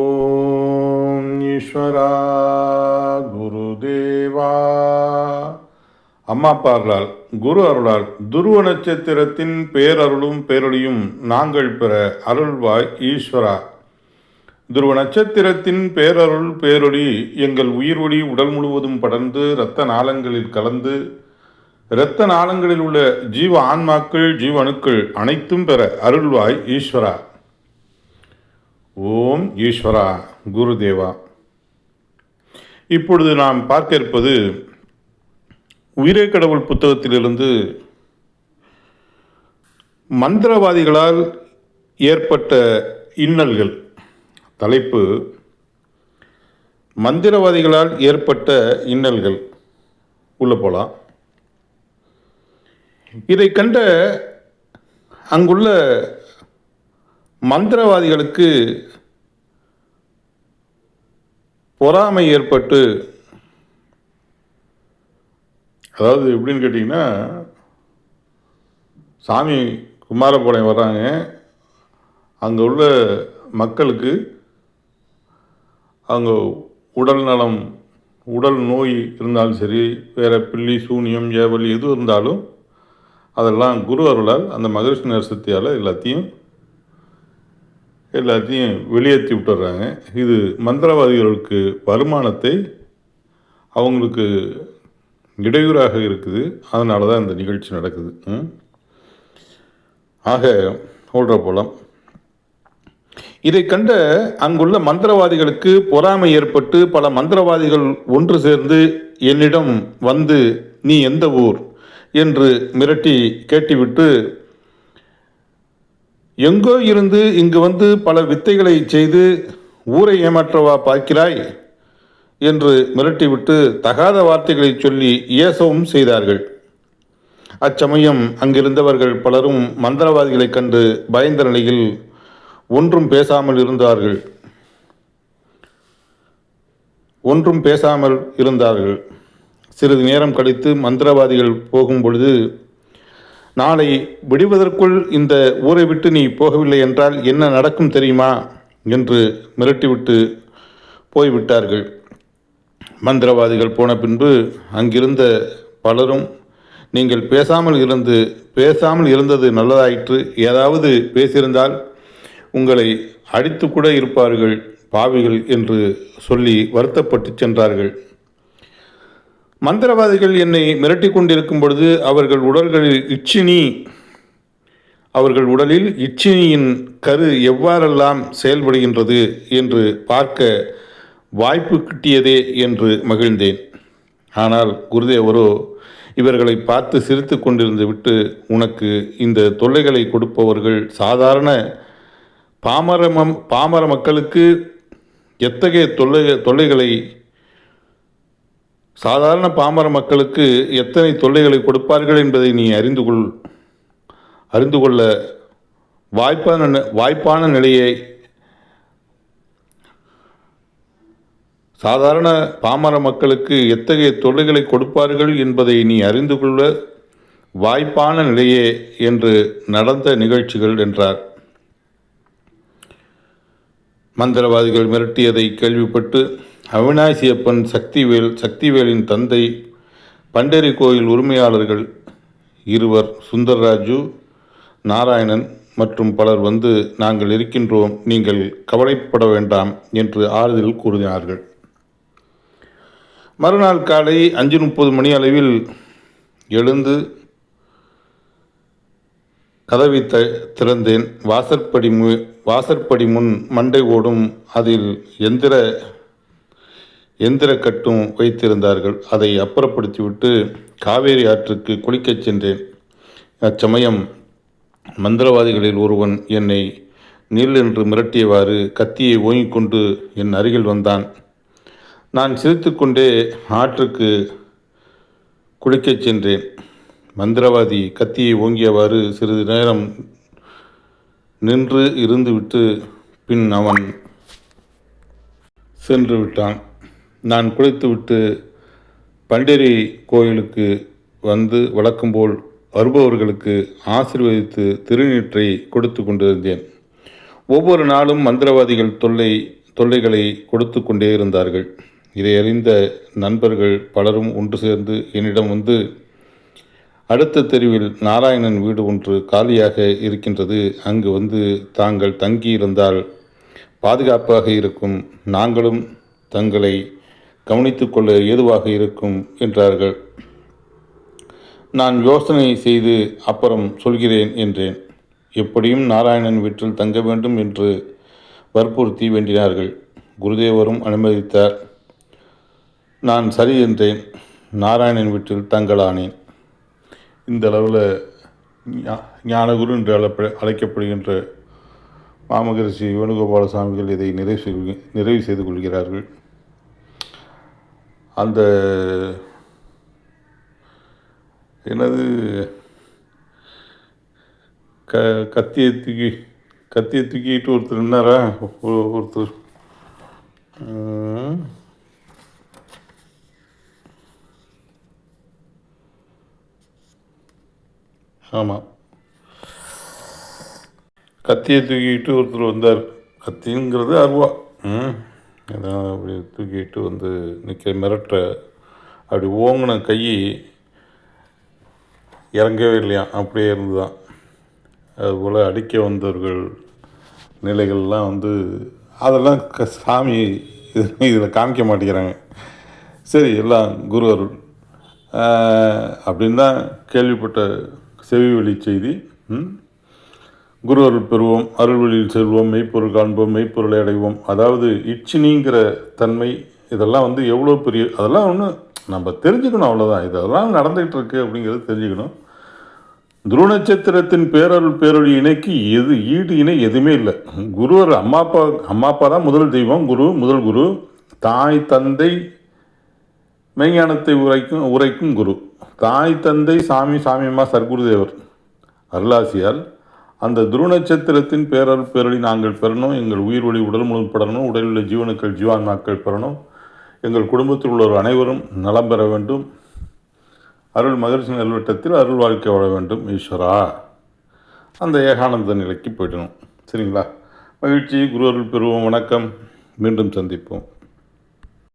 ஓம் ஈஸ்வரா குருதேவா. அம்மா பாடலால் குரு அருளால் துருவ நட்சத்திரத்தின் பேரருளும் பேரொழியும் நாங்கள் பெற அருள்வாய் ஈஸ்வரா. துருவ நட்சத்திரத்தின் பேரருள் பேரொளி எங்கள் உயிர் ஒளி உடல் முழுவதும் படர்ந்து இரத்த நாளங்களில் கலந்து இரத்த நாளங்களில் உள்ள ஜீவ ஆன்மாக்கள் ஜீவ அணுக்கள் அனைத்தும் பெற அருள்வாய் ஈஸ்வரா. ஓம் ஈஸ்வரா குருதேவா. இப்பொழுது நாம் பார்க்க இருப்பது உயிரே கடவுள் புத்தகத்திலிருந்து மந்திரவாதிகளால் ஏற்பட்ட இன்னல்கள். தலைப்பு மந்திரவாதிகளால் ஏற்பட்ட இன்னல்கள். உள்ள போலாம். இதை கண்ட அங்குள்ள மந்திரவாதிகளுக்கு பொறாமை ஏற்பட்டு அதாவது எப்படின்னு கேட்டிங்கன்னா சாமி குமாரபாளையம் வர்றாங்க. அங்கே உள்ள மக்களுக்கு அவங்க உடல் நலம் உடல் நோய் இருந்தாலும் சரி வேறு பில்லி சூனியம் ஏவல் எது இருந்தாலும் அதெல்லாம் குரு அருளால் அந்த மகரிஷி நரசத்தியால் எல்லாத்தையும் எல்லாத்தையும் வெளியேற்றி விட்டுறாங்க. இது மந்திரவாதிகளுக்கு வருமானத்தை அவங்களுக்கு இடையூறாக இருக்குது. அதனால தான் இந்த நிகழ்ச்சி நடக்குது. ம். ஆக சொல்கிற போலாம். இதை கண்ட அங்குள்ள மந்திரவாதிகளுக்கு பொறாமை ஏற்பட்டு பல மந்திரவாதிகள் ஒன்று சேர்ந்து என்னிடம் வந்து நீ எந்த ஊர்? என்று மிரட்டி கேட்டுவிட்டு எங்கோ இருந்து இங்கு வந்து பல வித்தைகளை செய்து ஊரை ஏமாற்றவா பார்க்கிறாய்? என்று மிரட்டிவிட்டு தகாத வார்த்தைகளை சொல்லி ஏசவும் செய்தார்கள். அச்சமயம் அங்கிருந்தவர்கள் பலரும் மந்திரவாதிகளைக் கண்டு பயந்த நிலையில் ஒன்றும் பேசாமல் இருந்தார்கள். ஒன்றும் பேசாமல் இருந்தார்கள். சிறிது நேரம் கழித்து மந்திரவாதிகள் போகும் பொழுது நாளை விடுவதற்குள் இந்த ஊரை விட்டு நீ போகவில்லை என்றால் என்ன நடக்கும் தெரியுமா? என்று மிரட்டிவிட்டு போய்விட்டார்கள். மந்திரவாதிகள் போன பின்பு அங்கிருந்த பலரும் நீங்கள் பேசாமல் இருந்து பேசாமல் இருந்தது நல்லதாயிற்று. ஏதாவது பேசியிருந்தால் உங்களை அடித்து கூட இருப்பார்கள் பாவிகள் என்று சொல்லி வருத்தப்பட்டு சென்றார்கள். மந்திரவாதிகள் என்னை மிரட்டிக் கொண்டிருக்கும் பொழுது அவர்கள் உடல்களில் இச்சினி அவர்கள் உடலில் இச்சினியின் கரு எவ்வாறெல்லாம் செயல்படுகின்றது என்று பார்க்க வாய்ப்பு கிட்டியதே என்று மகிழ்ந்தேன். ஆனால் குருதேவரோ இவர்களை பார்த்து சிரித்து கொண்டிருந்து விட்டு உனக்கு இந்த தொல்லைகளை கொடுப்பவர்கள் சாதாரண பாமர பாமர மக்களுக்கு எத்தகைய தொல்லை தொல்லைகளை சாதாரண பாமர மக்களுக்கு எத்தனை தொல்லைகளை கொடுப்பார்கள் என்பதை நீ அறிந்து கொள். அறிந்து கொள்ள வாய்ப்பான வாய்ப்பான நிலையை சாதாரண பாமர மக்களுக்கு எத்தகைய தொல்லைகளை கொடுப்பார்கள் என்பதை நீ அறிந்து கொள்ள வாய்ப்பான நிலையே என்று நடந்த நிகழ்ச்சிகள் என்றார். மந்திரவாதிகள் மிரட்டியதை கேள்விப்பட்டு அவினாசியப்பன் சக்திவேல் சக்திவேலின் தந்தை பண்டேரி கோயில் உரிமையாளர்கள் இருவர் சுந்தர்ராஜு நாராயணன் மற்றும் பலர் வந்து நாங்கள் இருக்கின்றோம் நீங்கள் கவலைப்பட வேண்டாம் என்று ஆறுதல் கூறினார்கள். மறுநாள் காலை அஞ்சு முப்பது மணி அளவில் எழுந்து கதவை த திறந்தேன். வாசற்படி மு வாசற்படி முன் மண்டை ஓடும் அதில் எந்திர எந்திர கட்டும் வைத்திருந்தார்கள். அதை அப்புறப்படுத்திவிட்டு காவேரி ஆற்றுக்கு குளிக்கச் சென்றேன். அச்சமயம் மந்திரவாதிகளில் ஒருவன் என்னை நில் என்று மிரட்டியவாறு கத்தியை ஓங்கிக் கொண்டு என் அருகில் வந்தான். நான் சிரித்துக்கொண்டே ஆற்றுக்கு குளிக்கச் சென்றேன். மந்திரவாதி கத்தியை ஓங்கியவாறு சிறிது நேரம் நின்று இருந்துவிட்டு பின் அவன் சென்று விட்டான். நான் குளித்துவிட்டு பண்டேரி கோயிலுக்கு வந்து வழக்கம்போல் வருபவர்களுக்கு ஆசிர்வதித்து திருநீற்றை கொடுத்து கொண்டிருந்தேன். ஒவ்வொரு நாளும் மந்திரவாதிகள் தொல்லை தொல்லைகளை கொடுத்து கொண்டே இருந்தார்கள். இதை அறிந்த நண்பர்கள் பலரும் ஒன்று சேர்ந்து என்னிடம் வந்து அடுத்த தெருவில் நாராயணன் வீடு ஒன்று காலியாக இருக்கின்றது. அங்கு வந்து தாங்கள் தங்கியிருந்தால் பாதுகாப்பாக இருக்கும். நாங்களும் தங்களை கவனித்துக் கொள்ள ஏதுவாக இருக்கும் என்றார்கள். நான் யோசனை செய்து அப்புறம் சொல்கிறேன் என்றேன். எப்படியும் நாராயணன் வீட்டில் தங்க வேண்டும் என்று வற்புறுத்தி வேண்டினார்கள். குருதேவரும் அனுமதித்தார். நான் சரி என்றேன். நாராயணன் வீட்டில் தங்கலானேன். இந்த அளவில் ஞானகுரு என்று அழைப்ப அழைக்கப்படுகின்ற மாமகரிஷி வேணுகோபாலசாமிகள் இதை நிறைவு செய்து நிறைவு செய்து கொள்கிறார்கள். அந்த என்னது க கத்தியை தூக்கி கத்தியை தூக்கிட்டு ஒருத்தர் நின்னாரா? ஒருத்தர். ஆமாம் கத்தியை தூக்கிட்டு ஒருத்தர் வந்தார். கத்திங்கிறது அருவா. ம். அதான் அப்படி தூக்கிட்டு வந்து நிற்க மிரட்ட அப்படி ஓங்கின கை இறங்கவே இல்லையா? அப்படியே இருந்துதான். அதுபோல் அடிக்க வந்தவர்கள் நிலைகள்லாம் வந்து அதெல்லாம் க சாமி இதில் காமிக்க மாட்டேங்கிறாங்க. சரி எல்லாம் குரு அருள். அப்படின்னு தான் கேள்விப்பட்ட செவி வழி செய்தி. ம்? குரு அருள் பெறுவோம் அருள்வழியில் செல்வோம் மெய்ப்பொருள் காண்போம் மெய்ப்பொருளை அடைவோம். அதாவது இச்சினிங்கிற தன்மை இதெல்லாம் வந்து எவ்வளோ பெரிய அதெல்லாம் ஒன்று நம்ம தெரிஞ்சுக்கணும் அவ்வளோதான் இதெல்லாம் நடந்துகிட்டு இருக்கு அப்படிங்கிறது தெரிஞ்சுக்கணும். துருவ நட்சத்திரத்தின் பேரருள் பேரொழி இணைக்கு எது ஈடு இணை எதுவுமே இல்லை. குருவர் அம்மா அப்பா அம்மா அப்பா தான் முதல் தெய்வம் குரு முதல் குரு. தாய் தந்தை மெய்ஞானத்தை உரைக்கும் உரைக்கும் குரு. தாய் தந்தை சாமி சாமியம்மா சர்க்குருதேவர். அருளாசியால் அந்த துரு நட்சத்திரத்தின் பேரர் பேரடி நாங்கள் பெறணும் எங்கள் உயிர் ஒளி உடல் முழுப்படணும் உடலில் உள்ள ஜீவனுக்கள் ஜீவான்மாக்கள் பெறணும் எங்கள் குடும்பத்தில் உள்ளவர் அனைவரும் நலம் பெற வேண்டும் அருள் மகிழ்ச்சி நல்வட்டத்தில் அருள் வாழ்க்கை வாழ வேண்டும் ஈஸ்வரா. அந்த ஏகானந்த நிலைக்கு போயிடணும். சரிங்களா? மகிழ்ச்சி குரு அருள் பெறுவோம் வணக்கம். மீண்டும் சந்திப்போம்.